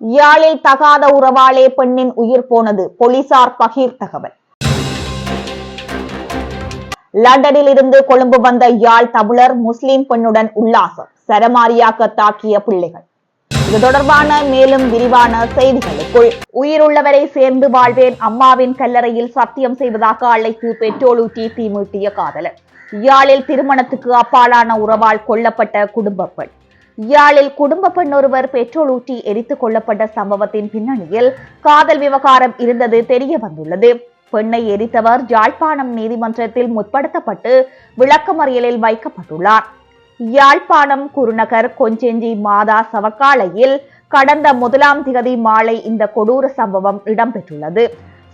யாழில் தகாத உறவாலே பெண்ணின் உயிர் போனது போலீசார் பகீர் தகவல். லண்டனில் இருந்து கொழும்பு வந்த யாழ் தமிழர் முஸ்லிம் பெண்ணுடன் உல்லாசம் சரமாரியாக தாக்கிய பிள்ளைகள். இது தொடர்பான மேலும் விரிவான செய்திகளுக்குள். உயிருள்ளவரை சேர்ந்து வாழ்வேன் அம்மாவின் கல்லறையில் சத்தியம் செய்வதாக அழைத்து பெட்ரோல் ஊற்றி தீமூட்டிய காதலர் யாழில் திருமணத்துக்கு அப்பாலான உறவால் கொல்லப்பட்ட குடும்ப பெண். யாழில் குடும்ப பெண் ஒருவர் பெட்ரோல் ஊற்றி எரித்துக் கொள்ளப்பட்ட சம்பவத்தின் பின்னணியில் காதல் விவகாரம் இருந்தது தெரிய வந்துள்ளது. பெண்ணை எரித்தவர் யாழ்ப்பாணம் நீதிமன்றத்தில் முற்படுத்தப்பட்டு விளக்கமறியலில் வைக்கப்பட்டுள்ளார். யாழ்ப்பாணம் குருநகர் கொஞ்செஞ்சி மாதா சவக்காலையில் கடந்த முதலாம் திகதி மாலை இந்த கொடூர சம்பவம் இடம்பெற்றுள்ளது.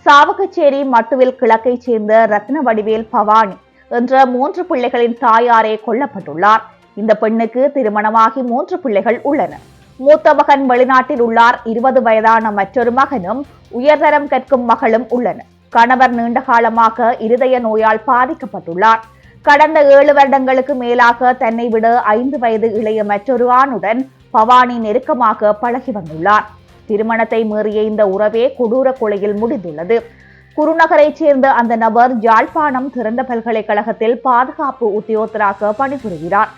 சாவகச்சேரி மட்டுவில் கிழக்கைச் சேர்ந்த ரத்ன வடிவேல் பவானி என்ற மூன்று பிள்ளைகளின் தாயாரே கொல்லப்பட்டுள்ளார். இந்த பெண்ணுக்கு திருமணமாகி மூன்று பிள்ளைகள் உள்ளன. மூத்த மகன் வெளிநாட்டில் உள்ளார். இருபது வயதான மற்றொரு மகனும் உயர்தரம் கற்கும் மகளும் உள்ளனர் கணவர் நீண்ட காலமாக இருதய நோயால் பாதிக்கப்பட்டுள்ளார். கடந்த ஏழு வருடங்களுக்கு மேலாக தன்னை விட ஐந்து வயது இளைய மற்றொரு ஆணுடன் பவானி நெருக்கமாக பழகி வந்துள்ளார். திருமணத்தை மீறிய இந்த உறவே கொடூர கொலையில் முடிந்துள்ளது. குருநகரைச் சேர்ந்த அந்த நபர் யாழ்ப்பாணம் திறந்த பல்கலைக்கழகத்தில் பாதுகாப்பு உத்தியோகத்தராக பணிபுரிகிறார்.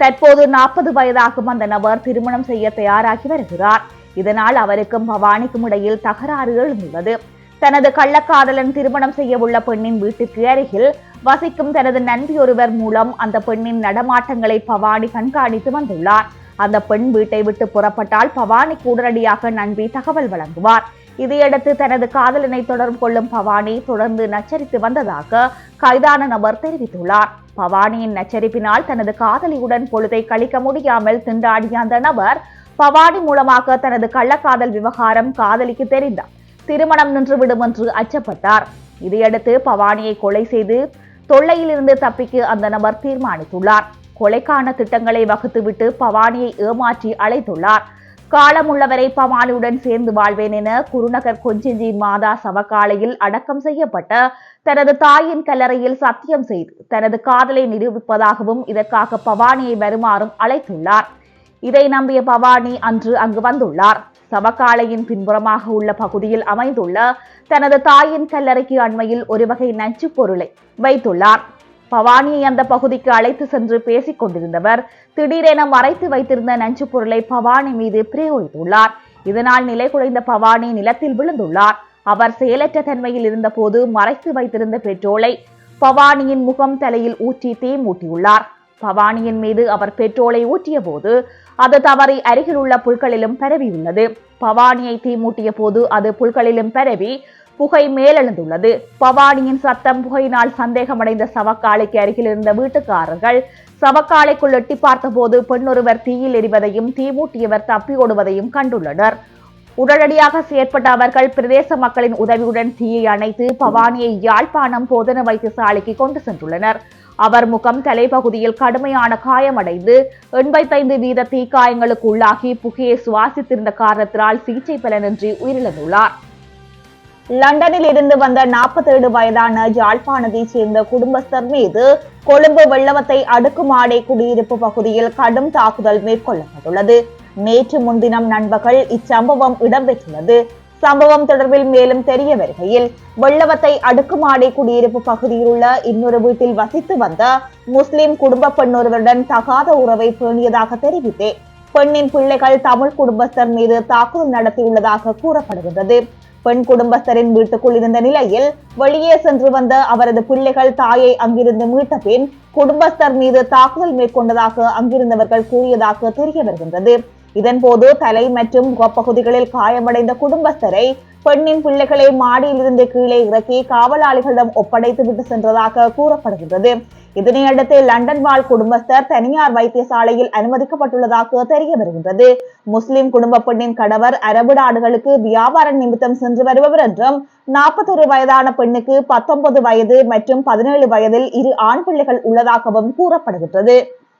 தற்போது நாற்பது வயதாகும் அந்த நபர் திருமணம் செய்ய தயாராகி வருகிறார். இதனால் அவருக்கும் பவானிக்கும் இடையில் தகராறு எழுந்துள்ளது தனது கள்ளக்காதலன் திருமணம் செய்ய உள்ள பெண்ணின் வீட்டுக்கு அருகில் வசிக்கும் தனது நண்பி ஒருவர் மூலம் அந்த பெண்ணின் நடமாட்டங்களை பவானி கண்காணித்து வந்துள்ளார். அந்த பெண் வீட்டை விட்டு புறப்பட்டால் பவானிக்கு உடனடியாக நண்பி தகவல் வழங்குவார். இதையடுத்து தனது காதலனை தொடர்பு கொள்ளும் பவானி தொடர்ந்து நச்சரித்து வந்ததாக கைதான நபர் தெரிவித்துள்ளார். பவானியின் நச்சரிப்பினால் தனது காதலியுடன் பொழுதை கழிக்க முடியாமல் திண்டாடிய அந்த நபர் பவானி மூலமாக தனது கள்ளக்காதல் விவகாரம் காதலிக்கு தெரிந்தார். திருமணம் நின்றுவிடும் என்று அச்சப்பட்டார். இதையடுத்து பவானியை கொலை செய்து தொல்லையிலிருந்து தப்பிக்க அந்த நபர் தீர்மானித்துள்ளார். கொலைக்கான திட்டங்களை வகுத்துவிட்டு பவானியை ஏமாற்றி அழைத்துள்ளார். காலமுள்ளவரை பவானியுடன் சேர்ந்து வாழ்வேன் என குருநகர் கொஞ்சஞ்சி மாதா சவக்காலையில் அடக்கம் செய்யப்பட்ட தனது தாயின் கல்லறையில் சத்தியம் செய்து தனது காதலை நிரூபிப்பதாகவும் இதற்காக பவானியை வருமாறும் அழைத்துள்ளார். இதை நம்பிய பவானி அன்று அங்கு வந்துள்ளார். சவக்காலையின் பின்புறமாக உள்ள பகுதியில் அமைந்துள்ள தனது தாயின் கல்லறைக்கு அண்மையில் ஒரு வகை நச்சு பொருளை வைத்துள்ளார். பவானியை அந்த பகுதிக்கு அழைத்து சென்று பேசிக் கொண்டிருந்தவர். திடீரென மறைத்து வைத்திருந்த நஞ்சு பொருளை பவானி மீது பிரயோகித்துள்ளார். இதனால் நிலை குலைந்த பவானி நிலத்தில் விழுந்துள்ளார். அவர் செயலற்ற தன்மையில் இருந்தபோது மறைத்து வைத்திருந்த பெட்ரோலை பவானியின் முகம் தலையில் ஊற்றி தீ மூட்டியுள்ளார். பவானியின் மீது அவர் பெட்ரோலை ஊற்றிய போது அது தவறி அருகிலுள்ள புல்களிலும் பரவியுள்ளது. பவானியை தீ மூட்டிய போது அது புல்களிலும் பரவி புகை மேலெழுந்துள்ளது. பவானியின் சத்தம் புகையினால் சந்தேகமடைந்த சவக்காலைக்கு அருகில் இருந்த வீட்டுக்காரர்கள் சவக்காலைக்குள் எட்டி பார்த்தபோது பெண்ணொருவர் தீயில் எரிவதையும் தீ மூட்டியவர் தப்பி ஓடுவதையும் கண்டுள்ளனர். உடனடியாக செயற்பட்ட அவர்கள் பிரதேச மக்களின் உதவியுடன் தீயை அணைத்து பவானியை யாழ்ப்பாணம் போதன வைத்தியசாலைக்கு கொண்டு சென்றுள்ளனர். அவர் முகம் தலைப்பகுதியில் கடுமையான காயமடைந்து எண்பத்தைந்து வீத தீக்காயங்களுக்கு உள்ளாகி புகையை சுவாசித்திருந்த காரணத்தினால் சிகிச்சை பலனின்றி உயிரிழந்துள்ளார். லண்டனில் இருந்து வந்த நாற்பத்தேழு வயதான ஜாழ்ப்பாணத்தைச் சேர்ந்த குடும்பஸ்தர் மீது கொழும்பு வெள்ளவத்தை அடுக்குமாடை குடியிருப்பு பகுதியில் கடும் தாக்குதல் மேற்கொள்ளப்பட்டுள்ளது. நேற்று முன்தினம் நண்பகல் இச்சம்பவம் இடம்பெற்றுள்ளது. சம்பவம் தொடர்பில் மேலும் தெரிய வருகையில் வெள்ளவத்தை அடுக்குமாடி குடியிருப்பு பகுதியில் உள்ள இன்னொரு வீட்டில் வசித்து வந்த முஸ்லிம் குடும்ப பெண் ஒருவருடன் தகாத உறவை பேணியதாக தெரிவித்தே பெண்ணின் பிள்ளைகள் தமிழ் குடும்பஸ்தர் மீது தாக்குதல் நடத்தியுள்ளதாக கூறப்படுகின்றது. பெண் குடும்பஸ்தரின் வீட்டுக்குள் இருந்த நிலையில் வெளியே சென்று வந்த அவரது பிள்ளைகள் தாயை அங்கிருந்து மீட்ட பின் குடும்பஸ்தர் மீது தாக்குதல் மேற்கொண்டதாக அங்கிருந்தவர்கள் கூறியதாக தெரிய வருகின்றது. இதன்போது தலை மற்றும் முகப்பகுதிகளில் காயமடைந்த குடும்பஸ்தரை பெண்ணின் பிள்ளைகளை மாடியிலிருந்து கீழே இறக்கி காவலாளிகளிடம் ஒப்படைத்து விட்டு சென்றதாக கூறப்படுகின்றது. இதனையடுத்து லண்டன் வாழ் குடும்பஸ்தர் தனியார் வைத்தியசாலையில் அனுமதிக்கப்பட்டுள்ளதாக தெரிய வருகின்றது. முஸ்லிம் குடும்ப பெண்ணின் கணவர் அரபு நாடுகளுக்கு வியாபார நிமித்தம் சென்று வருபவர் என்றும் நாற்பத்தொரு வயதான பெண்ணுக்கு பத்தொன்பது வயது மற்றும் பதினேழு வயதில் இரு ஆண் பிள்ளைகள் உள்ளதாகவும் கூறப்படுகின்றது.